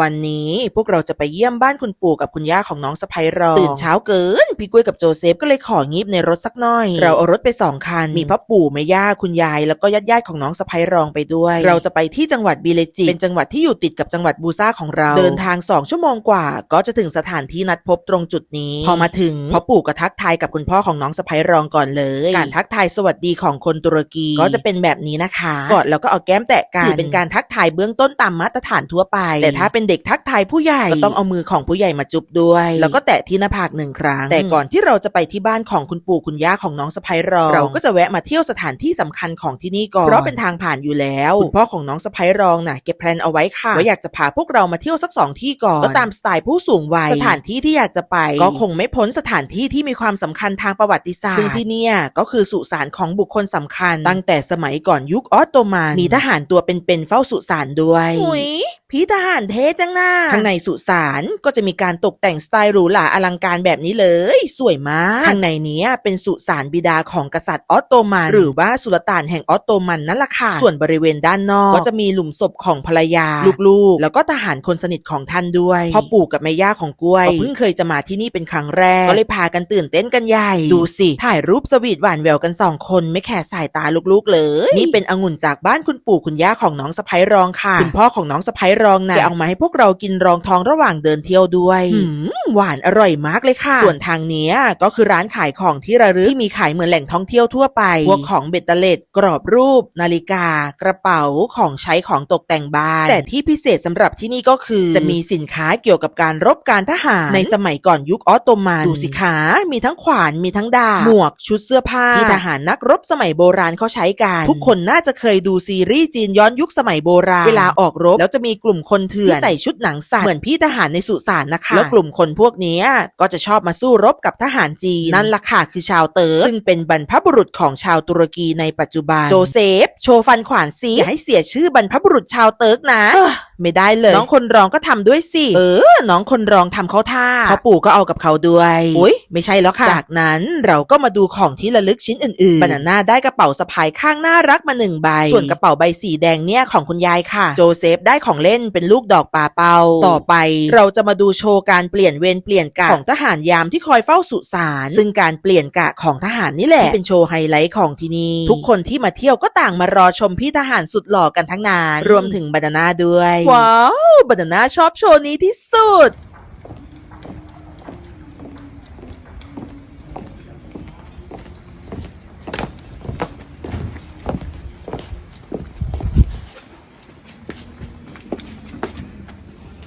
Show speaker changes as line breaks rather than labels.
วันนี้พวกเราจะไปเยี่ยมบ้านคุณปู่กับคุณย่าของน้องสะพ้ยรองตื่นเช้าเกิน พี่กุ้ยกับโจเซฟก็เลยของีบในรถสักหน่อย เราเอารถไปสองคัน มีพ่อปู่แม่ย่าคุณยายแล้วก็ญาติญาติๆของน้องสะพ้ยรองไปด้วย เราจะไปที่จังหวัดบีเลจิ เป็นจังหวัดที่อยู่ติดกับจังหวัดบูซ่าของเรา เดินทางสองชั่วโมงกว่า ก็จะถึงสถานที่นัดพบตรงจุดนี้ พอมาถึงพ่อปู่ก็ทักทายกับคุณพ่อของน้องสะพ้ยรองก่อนเลย การทักทายสวัสดีของคนตุรกีก็จะเป็นแบบนี้นะคะกอดแล้วก็เอาแก้มแตะกันถือเป็นการทักทายเบื้องต้นตามมาตรฐานทั่วไป แต่ถ้าเป็นเด็กทักทายผู้ใหญ่ก็ต้องเอามือของผู้ใหญ่มาจุบด้วย แล้วก็แตะที่หน้าผากหนึ่งครั้ง แต่ก่อนที่เราจะไปที่บ้านของคุณปู่คุณย่าของน้องสะพ้ยรองเราก็จะแวะมาเที่ยวสถานที่สำคัญของที่นี่ก่อน เพราะเป็นทางผ่านอยู่แล้วคุณพ่อของน้องสะพ้ยรองน่ะเก็บแพลนเอาไว้ค่ะว่าอยากจะพาพวกเรามาเที่ยวสักสองที่ก่อนก็ตามสไตล์ผู้สูงวัยสถานที่ที่อยากจะไป ก็คงไม่พ้นสถานที่ที่มีความสำคัญทางประวัติศาสตร์ซึ่งที่เนี่ยก็คือสุสานของบุคคลสำคัญ ตั้งแต่สมัยก่อนยุคออตโตมันมีทหารตัวเป็นๆเฝ้าสุสานด้วยหุยพี่ทหารเท่จังนะข้างในสุสานก็จะมีการตกแต่งสไตล์หรูหราอลังการแบบนี้เลย สวยมากข้างในเนี้ยเป็นสุสานบิดาของกษัตริย์ออตโตมัน หรือว่าสุลต่านแห่งออตโตมันนั่นแหละค่ะ ส่วนบริเวณด้านนอกก็จะมีหลุมศพของภรรยา ลูกๆ แล้วก็ทหารคนสนิทของท่านด้วยพ่อปู่กับแม่ย่าของกล้วยก็เพิ่งเคยจะมาที่นี่เป็นครั้งแรก ก็เลยพากันตื่นเต้นกันใหญ่ ดูสิ ถ่ายรูปสวีทหวานแววกันสองคนไม่แคร์สายตาลูกๆเลย นี่เป็นองุ่นจากบ้านคุณปู่คุณย่าของน้องสะพ้ยรองค่ะ คุณพ่อของน้องสะพ้ยรองนะแกเอามาให้พวกเรากินรองท้องระหว่างเดินเที่ยวด้วย หืมหวานอร่อยมากเลยค่ะ ส่วนทางเนี้ยก็คือร้านขายของที่ระลึกที่มีขายเหมือนแหล่งท่องเที่ยวทั่วไป พวกของเบ็ดเตล็ดกรอบรูป นาฬิกา กระเป๋าของใช้ของตกแต่งบ้าน แต่ที่พิเศษสำหรับที่นี่ก็คือ จะมีสินค้าเกี่ยวกับการรบการทหารในสมัยก่อนยุคออตโตมันดูสิคะมีทั้งขวานมีทั้งดาบหมวกชุดเสื้อผ้าที่ทหารนักรบสมัยโบราณเขาใช้กันทุกคนน่าจะเคยดูซีรีส์จีนย้อนยุคสมัยโบราณเวลาออกรบแล้วจะมีกลุ่มคนเถื่อนที่ใส่ชุดหนังสัตว์เหมือนพี่ทหารในสุสานนะคะแล้วกลุ่มคนพวกเนี้ยก็จะชอบมาสู้รบกับทหารจีนนั่นล่ะค่ะคือชาวเติร์กซึ่งเป็นบรรพบุรุษของชาวตุรกีในปัจจุบันโจเซฟโชว์ฟันขวานซีอย่าให้เสียชื่อบรรพบุรุษชาวเติร์กนะไม่ได้เลย น้องคนรองก็ทำด้วยสิ เออ น้องคนรองทำเขาท่าพ่อปู่ก็เอากับเขาด้วยอุ้ยไม่ใช่แล้วค่ะ จากนั้นเราก็มาดูของที่ระลึกชิ้นอื่นๆบานาน่าได้กระเป๋าสะพายข้างน่ารักมาหนึ่งใบ ส่วนกระเป๋าใบสีแดงเนี่ยของคุณยายค่ะ โจเซฟได้ของเล่นเป็นลูกดอกปลาเปา ต่อไป เราจะมาดูโชว์การเปลี่ยนเวรเปลี่ยนกะของทหารยามที่คอยเฝ้าสุสาน ซึ่งการเปลี่ยนกะของทหารนี่แหละที่เป็นโชว์ไฮไลท์ของที่นี่ทุกคนที่มาเที่ยวก็ต่างมารอชมพี่ทหารสุดหล่อกันทั้งนาน รวมถึงบานาน่าด้วย ว้าว บานาน่าชอบโชว์นี้ที่สุด